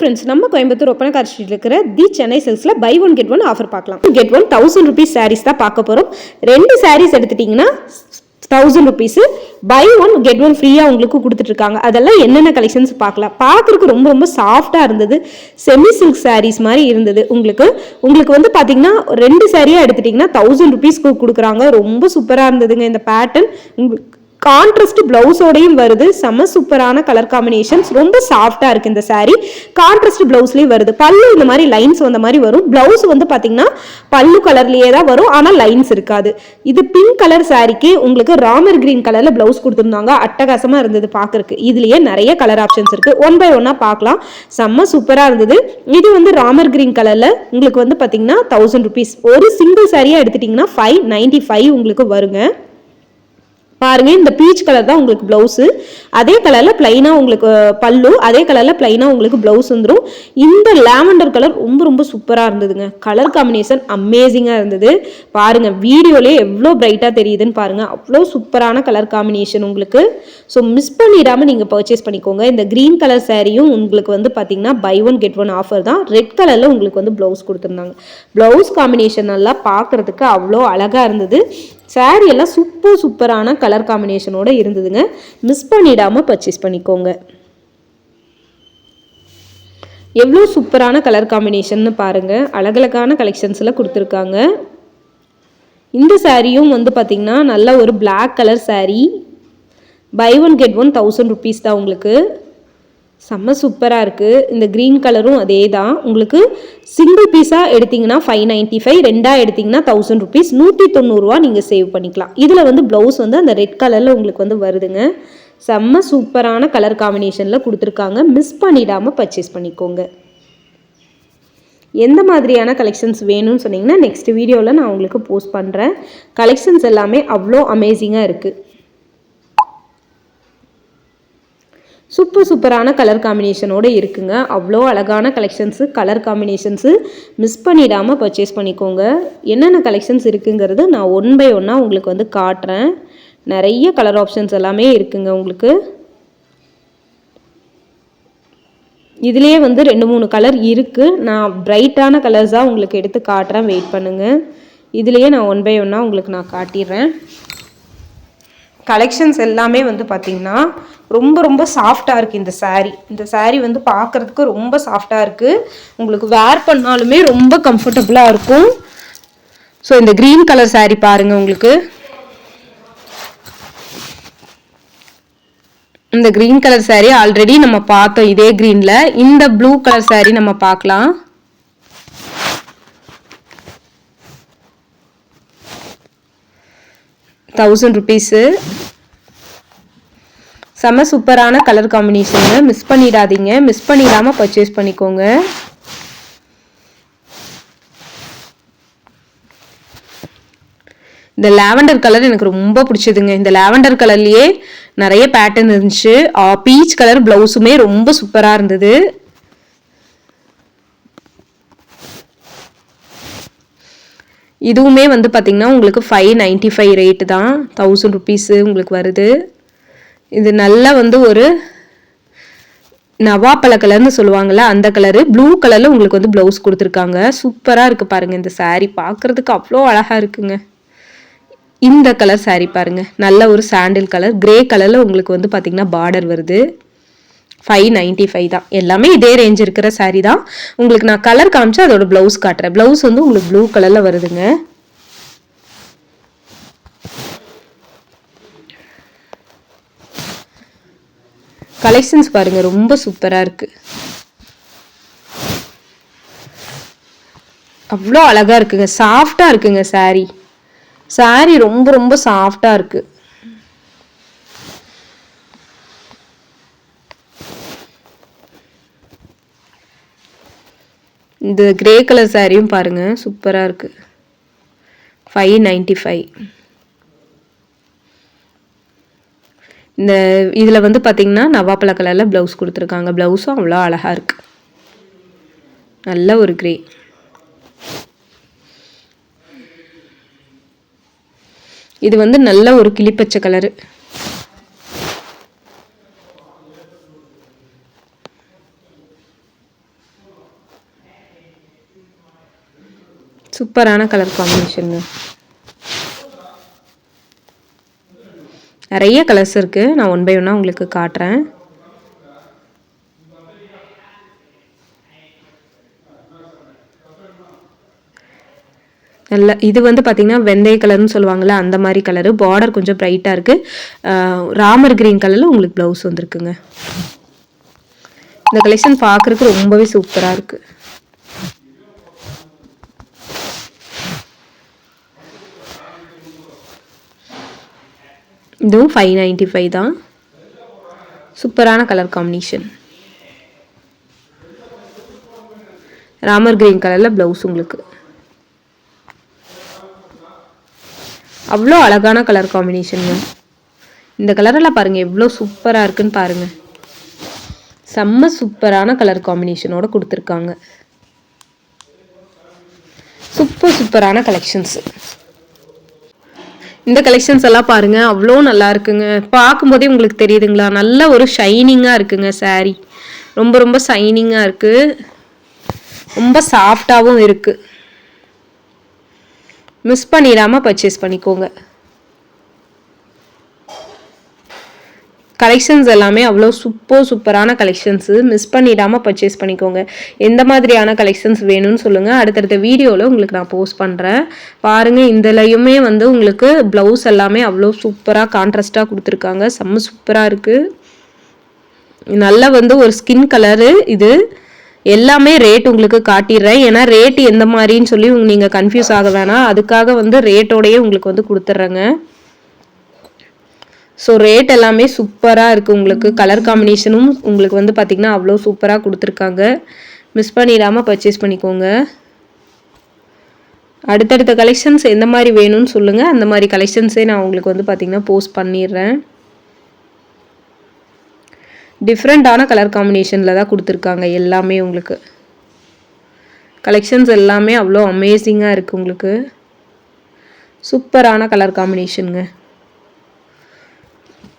Friends நம்ம கோயம்புத்தூர் ஒப்பனை street இருக்கிற the Chennai சில்க்ஸில் buy one get one offer பார்க்கலாம். Get one thousand rupees sarees தான் பார்க்க போகிறோம் ரெண்டு சாரீஸ் எடுத்துட்டிங்கன்னா thousand rupees buy one get one ஃப்ரீயாக உங்களுக்கு கொடுத்துட்ருக்காங்க. அதெல்லாம் என்னென்ன கலெக்ஷன்ஸ் பார்க்கலாம். பார்க்குறதுக்கு ரொம்ப ரொம்ப சாஃப்டாக இருந்தது. செமி சில்க் சாரீஸ் மாதிரி இருந்தது. உங்களுக்கு உங்களுக்கு வந்து பார்த்தீங்கன்னா ரெண்டு சாரியாக எடுத்துட்டிங்கன்னா தௌசண்ட் ருபீஸ்க்கு கொடுக்குறாங்க. ரொம்ப சூப்பராக இருந்ததுங்க இந்த பேட்டர்ன் உங்களுக்கு கான்ட்ராஸ்ட் பிளவுஸோடையும் வருது. செம சூப்பரான கலர் காம்பினேஷன்ஸ் ரொம்ப சாஃப்டாக இருக்குது இந்த சாரீ கான்ட்ராஸ்ட் பிளவுஸ்லேயும் வருது. பல்லு இந்த மாதிரி லைன்ஸ் வந்த மாதிரி வரும். பிளவுஸ் வந்து பார்த்தீங்கன்னா பல்லு கலர்லேயே தான் வரும். ஆனால் லைன்ஸ் இருக்காது. இது பிங்க் கலர் சாரிக்கு உங்களுக்கு ராமர் கிரீன் கலரில் பிளவுஸ் கொடுத்துருந்தாங்க. அட்டகாசமாக இருந்தது பார்க்குறக்கு இதுலேயே நிறைய கலர் ஆப்ஷன்ஸ் இருக்குது ஒன் பை ஒன்னாக பார்க்கலாம் செம்ம சூப்பராக இருந்தது. இது வந்து ராமர் கிரீன் கலரில் உங்களுக்கு வந்து பார்த்தீங்கன்னா தௌசண்ட் ருபீஸ் ஒரு சிங்கிள் சாரியாக எடுத்துட்டிங்கன்னா ஃபைவ் நைன்ட்டி ஃபைவ் உங்களுக்கு வருங்க. பாருங்கள் இந்த பீச் கலர் தான் உங்களுக்கு ப்ளவுஸு அதே கலரில் ப்ளைனாக உங்களுக்கு பல்லு அதே கலரில் ப்ளைனாக உங்களுக்கு ப்ளவுஸ் வந்துடும் இந்த லேவண்டர் கலர் ரொம்ப ரொம்ப சூப்பராக இருந்ததுங்க. கலர் காம்பினேஷன் அமேசிங்காக இருந்தது. பாருங்கள் வீடியோலே எவ்வளோ பிரைட்டாக தெரியுதுன்னு பாருங்கள் அவ்வளோ சூப்பரான கலர் காம்பினேஷன் உங்களுக்கு. ஸோ மிஸ் பண்ணிடாமல் நீங்கள் பர்ச்சேஸ் பண்ணிக்கோங்க. இந்த க்ரீன் கலர் சேரீயும் உங்களுக்கு வந்து பார்த்தீங்கன்னா buy one get one offer தான். ரெட் கலரில் உங்களுக்கு வந்து ப்ளவுஸ் கொடுத்துருந்தாங்க. ப்ளவுஸ் காம்பினேஷன் நல்லா பார்க்குறதுக்கு அவ்வளோ அழகாக இருந்தது. Saree எல்லாம் சூப்பர் சூப்பரான கலர் காம்பினேஷனோட இருந்ததுங்க. மிஸ் பண்ணிடாமல் பர்ச்சேஸ் பண்ணிக்கோங்க. எவ்வளோ சூப்பரான கலர் காம்பினேஷன்னு பாருங்கள் அழகழகான கலெக்ஷன்ஸில் கொடுத்துருக்காங்க. இந்த சாரியும் வந்து பார்த்திங்கன்னா நல்ல ஒரு black colour sari buy one get one thousand rupees தான் உங்களுக்கு. செம்ம சூப்பராக இருக்குது இந்த க்ரீன் கலரும் அதே தான் உங்களுக்கு சிங்கிள் பீஸாக எடுத்தீங்கன்னா ஃபைவ் நைன்ட்டி ஃபைவ் ரெண்டாக எடுத்தீங்கன்னா தௌசண்ட் ருபீஸ் நூற்றி தொண்ணூறுரூவா நீங்கள் சேவ் பண்ணிக்கலாம். இதில் வந்து ப்ளவுஸ் வந்து அந்த ரெட் கலரில் உங்களுக்கு வந்து வருதுங்க. செம்ம சூப்பரான கலர் காம்பினேஷனில் கொடுத்துருக்காங்க. மிஸ் பண்ணிடாமல் பர்ச்சேஸ் பண்ணிக்கோங்க. எந்த மாதிரியான கலெக்ஷன்ஸ் வேணும்னு சொன்னீங்கன்னா நெக்ஸ்ட் வீடியோவில் நான் உங்களுக்கு போஸ்ட் பண்ணுறேன் கலெக்ஷன்ஸ் எல்லாமே அவ்வளோ அமேசிங்காக இருக்குது சூப்பர் சூப்பரான கலர் காம்பினேஷனோடு இருக்குங்க. அவ்வளோ அழகான கலெக்ஷன்ஸு கலர் காம்பினேஷன்ஸு மிஸ் பண்ணிடாமல் பர்ச்சேஸ் பண்ணிக்கோங்க. என்னென்ன கலெக்ஷன்ஸ் இருக்குங்கிறது நான் ஒன் பை ஒன்னாக உங்களுக்கு வந்து காட்டுறேன். நிறைய கலர் ஆப்ஷன்ஸ் எல்லாமே இருக்குங்க உங்களுக்கு. இதுலேயே வந்து ரெண்டு மூணு கலர் இருக்குது நான் பிரைட்டான கலர்ஸாக உங்களுக்கு எடுத்து காட்டுறேன். வெயிட் பண்ணுங்கள் இதுலேயே நான் ஒன் பை ஒன்னாக உங்களுக்கு நான் காட்டிடுறேன். கலெக்ஷன்ஸ் எல்லாமே வந்து பார்த்திங்கன்னா ரொம்ப ரொம்ப சாஃப்டாக இருக்குது இந்த சாரீ இந்த சாரீ வந்து பார்க்குறதுக்கு ரொம்ப சாஃப்டாக இருக்குது உங்களுக்கு வேர் பண்ணாலுமே ரொம்ப கம்ஃபர்டபுளாக இருக்கும். ஸோ இந்த க்ரீன் கலர் சாரீ பாருங்கள் உங்களுக்கு. இந்த க்ரீன் கலர் சாரீ ஆல்ரெடி நம்ம பார்த்தோம் இதே க்ரீனில் இந்த ப்ளூ கலர் சாரீ நம்ம பார்க்கலாம். தௌசண்ட் ருபீஸு செம சூப்பரான கலர் காம்பினேஷனுங்க மிஸ் பண்ணிடாதீங்க. மிஸ் பண்ணிடாமல் பர்ச்சேஸ் பண்ணிக்கோங்க. இந்த லாவெண்டர் கலர் எனக்கு ரொம்ப பிடிச்சதுங்க. இந்த லாவெண்டர் கலர்லேயே நிறைய பேட்டர்ன் இருந்துச்சு. பீச் கலர் ப்ளவுஸுமே ரொம்ப சூப்பராக இருந்தது. இதுவுமே வந்து பார்த்திங்கன்னா உங்களுக்கு ஃபைவ் நைன்ட்டி ஃபைவ் ரேட்டு தான். தௌசண்ட் ருபீஸு உங்களுக்கு வருது. இது நல்லா வந்து ஒரு நவாப்பழ கலர்னு சொல்லுவாங்கள்ல அந்த கலரு ப்ளூ கலரில் உங்களுக்கு வந்து ப்ளவுஸ் கொடுத்துருக்காங்க. சூப்பராக இருக்குது பாருங்கள் இந்த சேரீ பார்க்குறதுக்கு அவ்வளோ அழகாக இருக்குங்க. இந்த கலர் சாரீ பாருங்கள் நல்ல ஒரு சாண்டில் கலர் கிரே கலரில் உங்களுக்கு வந்து பார்த்திங்கன்னா பார்டர் வருது. ஃபைவ் நைன்ட்டி ஃபைவ் தான். எல்லாமே இதே ரேஞ்ச் இருக்கிற சாரீ தான். உங்களுக்கு நான் கலர் காமிச்சு அதோட ப்ளவுஸ் காட்டுறேன். ப்ளவுஸ் வந்து உங்களுக்கு ப்ளூ கலரில் வருதுங்க. கலெக்ஷன்ஸ் பாருங்க ரொம்ப சூப்பராக இருக்கு. அவ்வளோ அழகாக இருக்குங்க. சாஃப்டாக இருக்குங்க saree. saree ரொம்ப ரொம்ப சாஃப்டாக இருக்குது இந்த கிரே கலர் சாரியும் பாருங்கள் சூப்பராக இருக்குது ஃபைவ் நைன்டி ஃபைவ் இந்த இதில் வந்து பார்த்திங்கன்னா நவாப்பழ கலரில் ப்ளவுஸ் கொடுத்துருக்காங்க. ப்ளவுஸும் அவ்வளோ அழகாக இருக்குது நல்ல ஒரு கிரே இது வந்து நல்ல ஒரு கிளிப்பச்சை கலரு சூப்பரான கலர் காம்பினேஷனுங்க நிறைய கலர்ஸ் இருக்குது நான் ஒன் பை ஒன்னாக உங்களுக்கு காட்டுறேன். நல்ல இது வந்து பார்த்திங்கன்னா வெந்தய கலர்னு சொல்லுவாங்கள்ல அந்த மாதிரி கலரு பார்டர் கொஞ்சம் ப்ரைட்டாக இருக்குது ராமர் கிரீன் கலரில் உங்களுக்கு ப்ளவுஸ் வந்துருக்குங்க. இந்த கலெக்ஷன் பார்க்குறதுக்கு ரொம்பவே சூப்பராக இருக்குது இதுவும் ஃபைவ் நைன்ட்டி ஃபைவ் தான். சூப்பரான கலர் காம்பினேஷன் ராமர் கிரீன் கலரில் ப்ளவுஸ் உங்களுக்கு. அவ்வளோ அழகான கலர் காம்பினேஷனுங்க இந்த கலரெல்லாம் பாருங்கள் எவ்வளோ சூப்பராக இருக்குன்னு பாருங்கள் செம்ம சூப்பரான கலர் காம்பினேஷனோட கொடுத்துருக்காங்க. சூப்பர் சூப்பரான கலெக்ஷன்ஸு இந்த கலெக்ஷன்ஸ் எல்லாம் பாருங்கள் அவ்வளோ நல்லா இருக்குங்க. பார்க்கும்போதே உங்களுக்கு தெரியுதுங்களா? நல்ல ஒரு ஷைனிங்காக இருக்குங்க சாரீ ரொம்ப ரொம்ப ஷைனிங்காக இருக்குது ரொம்ப சாஃப்டாகவும் இருக்குது மிஸ் பண்ணிடாமல் பர்ச்சேஸ் பண்ணிக்கோங்க. கலெக்ஷன்ஸ் எல்லாமே அவ்வளோ சூப்பர் சூப்பரான கலெக்ஷன்ஸு மிஸ் பண்ணிடாமல் பர்ச்சேஸ் பண்ணிக்கோங்க. எந்த மாதிரியான கலெக்ஷன்ஸ் வேணும்னு சொல்லுங்கள் அடுத்தடுத்த வீடியோவில் உங்களுக்கு நான் போஸ்ட் பண்ணுறேன் பாருங்கள் இதுலையுமே வந்து உங்களுக்கு ப்ளவுஸ் எல்லாமே அவ்வளோ சூப்பராக கான்ட்ராஸ்ட்டாக கொடுத்துருக்காங்க. செம்ம சூப்பராக இருக்குது நல்ல வந்து ஒரு ஸ்கின் கலரு இது. எல்லாமே ரேட் உங்களுக்கு காட்டிடுறேன். ஏன்னா ரேட் எந்த மாதிரின்னு சொல்லி நீங்கள் கன்ஃபியூஸ் ஆக வேணாம். அதுக்காக வந்து ரேட்டோடையே உங்களுக்கு வந்து கொடுத்துட்றேங்க. ஸோ ரேட் எல்லாமே சூப்பராக இருக்குது உங்களுக்கு. கலர் காம்பினேஷனும் உங்களுக்கு வந்து பார்த்திங்கன்னா அவ்வளோ சூப்பராக கொடுத்துருக்காங்க. மிஸ் பண்ணிடாமல் பர்ச்சேஸ் பண்ணிக்கோங்க. அடுத்தடுத்த கலெக்ஷன்ஸ் எந்த மாதிரி வேணும்னு சொல்லுங்கள் அந்த மாதிரி கலெக்ஷன்ஸே நான் உங்களுக்கு வந்து பார்த்திங்கன்னா போஸ்ட் பண்ணிடுறேன். டிஃப்ரெண்ட்டான கலர் காம்பினேஷனில் தான் கொடுத்துருக்காங்க எல்லாமே உங்களுக்கு. கலெக்ஷன்ஸ் எல்லாமே அவ்வளோ அமேசிங்காக இருக்குது உங்களுக்கு. சூப்பரான கலர் காம்பினேஷனுங்க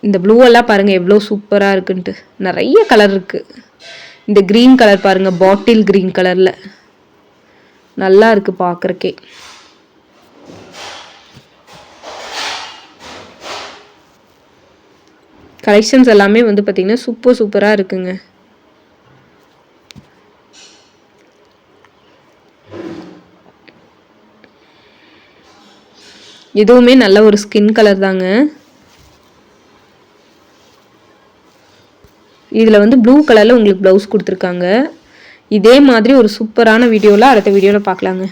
இந்த ப்ளூவெல்லாம் பாருங்கள் எவ்வளோ சூப்பராக இருக்குன்ட்டு. நிறைய கலர் இருக்குது இந்த க்ரீன் கலர் பாருங்கள் பாட்டில் க்ரீன் கலரில் நல்லா இருக்குது பார்க்குறக்கே கலெக்ஷன்ஸ் எல்லாமே வந்து பார்த்திங்கன்னா சூப்பர் சூப்பராக இருக்குங்க. இதுவுமே நல்ல ஒரு ஸ்கின் கலர் தாங்க. இதில் வந்து ப்ளூ கலரில் உங்களுக்கு ப்ளவுஸ் கொடுத்துருக்காங்க. இதே மாதிரி ஒரு சூப்பரான வீடியோவில் அடுத்த வீடியோவில் பார்க்கலாங்க.